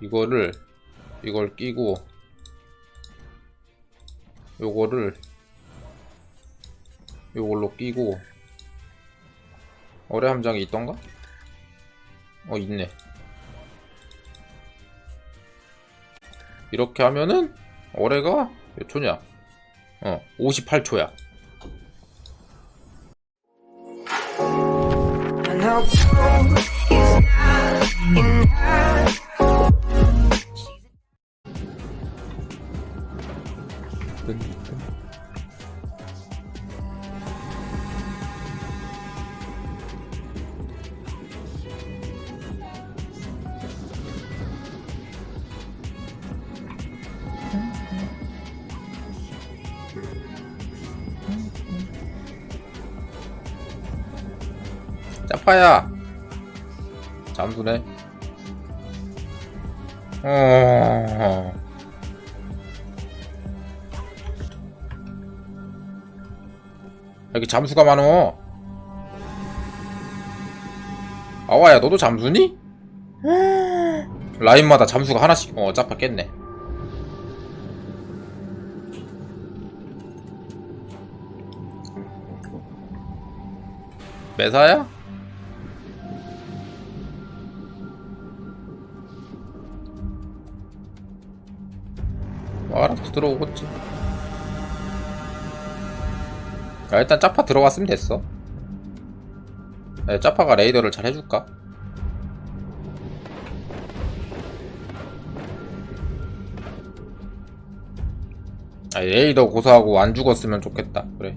이거를 이걸 끼고 요거를 요걸로 끼고 어뢰 함장이 있던가? 어 있네. 이렇게 하면은 어뢰가 몇 초냐? 어 58초야 파야. 잠수네. 어... 여기 잠수가 많어. 아와야 너도 잠수니? 라인마다 잠수가 하나씩 어 짜파 깼네. 메사야? 뭐 알아서 들어오겠지. 야, 일단 짜파 들어갔으면 됐어. 야, 짜파가 레이더를 잘 해줄까? 아, 레이더 고사하고 안 죽었으면 좋겠다. 그래.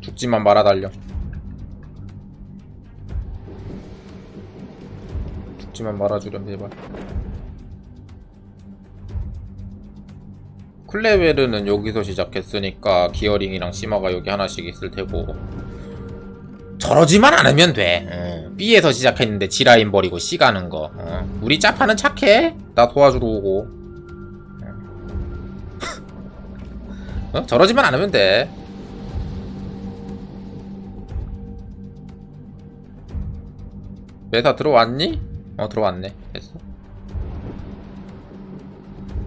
죽지만 말아 달려. 죽지만 말아주렴, 제발. 클레베르는 여기서 시작했으니까 기어링이랑 시마가 여기 하나씩 있을 테고. 저러지만 않으면 돼. 어, B에서 시작했는데 G라인 버리고 C 가는 거. 어, 우리 짜파는 착해. 나 도와주러 오고. 어, 저러지만 않으면 돼. 메사 들어왔니? 어 들어왔네. 됐어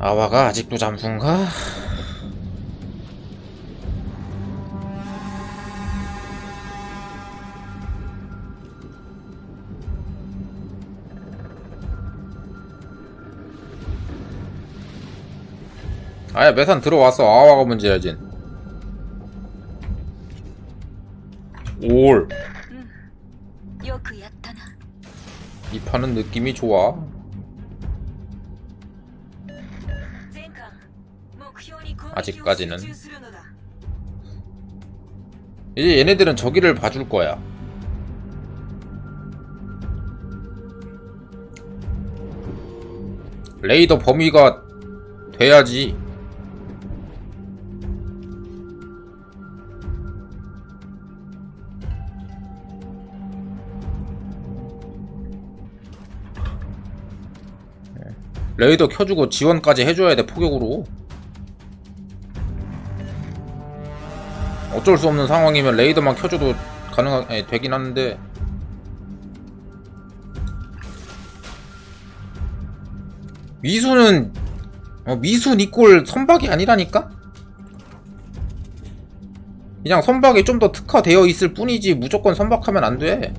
아와가 아직도 잠수인가? 아야 매산 들어왔어. 아와가 문제야진. 올이 음, 그 판은 느낌이 좋아. 아, 아직까지는 이제 얘네들은 저기를 봐줄 거야. 레이더 범위가 돼야지. 레이더 켜주고 지원까지 해줘야 돼 포격으로. 어쩔 수 없는 상황이면 레이더만 켜줘도 가능하 에, 되긴 하는데 미수는 어, 미수 니꼴 선박이 아니라니까? 그냥 선박이 좀 더 특화되어 있을 뿐이지 무조건 선박하면 안 돼.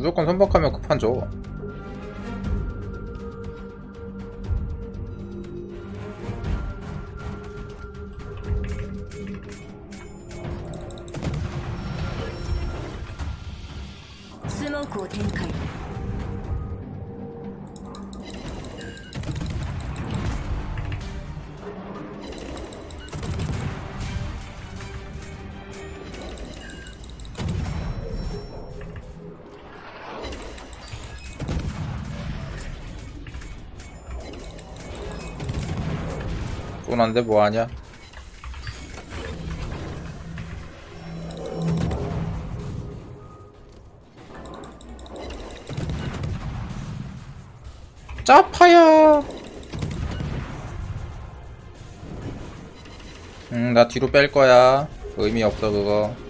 무조건 선박하면 급한 줘. 스모크 展開 쏘난데 뭐하냐? 짜파야 응, 나 뒤로 뺄 거야. 의미 없어, 그거. -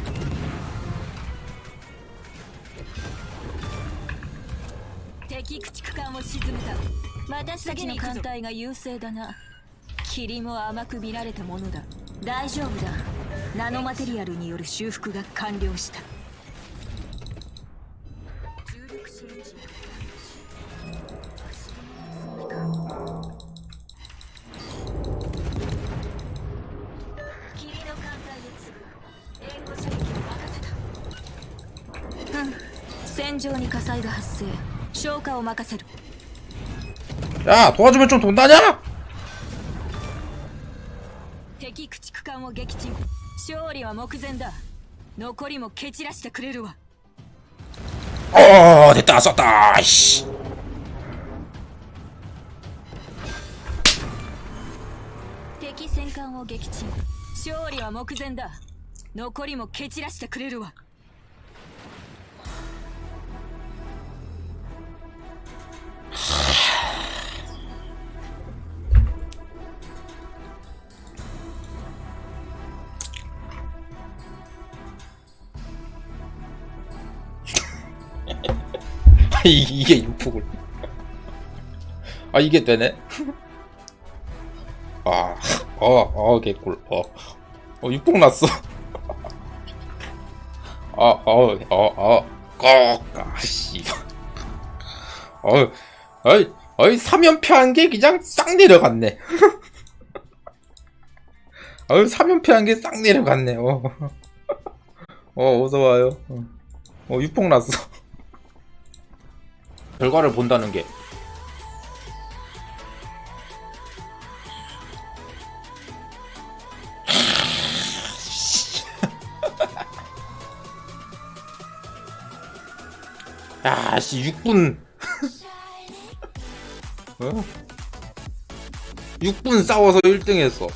敵駆逐艦を沈めた。私たちの艦隊が優勢だな。霧も甘く見られたものだ。大丈夫だ。ナノマテリアルによる修復が完了した重力子エンジン霧の艦隊へ次ぐ援護射撃を任せた。うん。戦場に火災が発生。消火を任せる 야, 도와주면 좀 돈다냐? 敵駆逐艦を撃沈勝利は目前だ残りも蹴散らしてくれるわ 어, 됐다, 썼다, 씨. 敵戦艦を撃沈勝利は目前だ残りも蹴散らしてくれるわ 이- 이게 육폭을. 아, 이게 되네? 아, 어, 어, 개꿀. 어, 어, 육폭 났어. 아, 어, 어, 어, 꺽, 아, 씨. 어, 어이, 어이, 3연패 한 게 그냥 싹 내려갔네. 어이, 3연패 한 게 싹 내려갔네. 어, 어, 어서와요. 어, 어 육폭 났어. 결과를 본다는 게 야, 씨, 6분. 어? 6분 싸워서 1등 했어.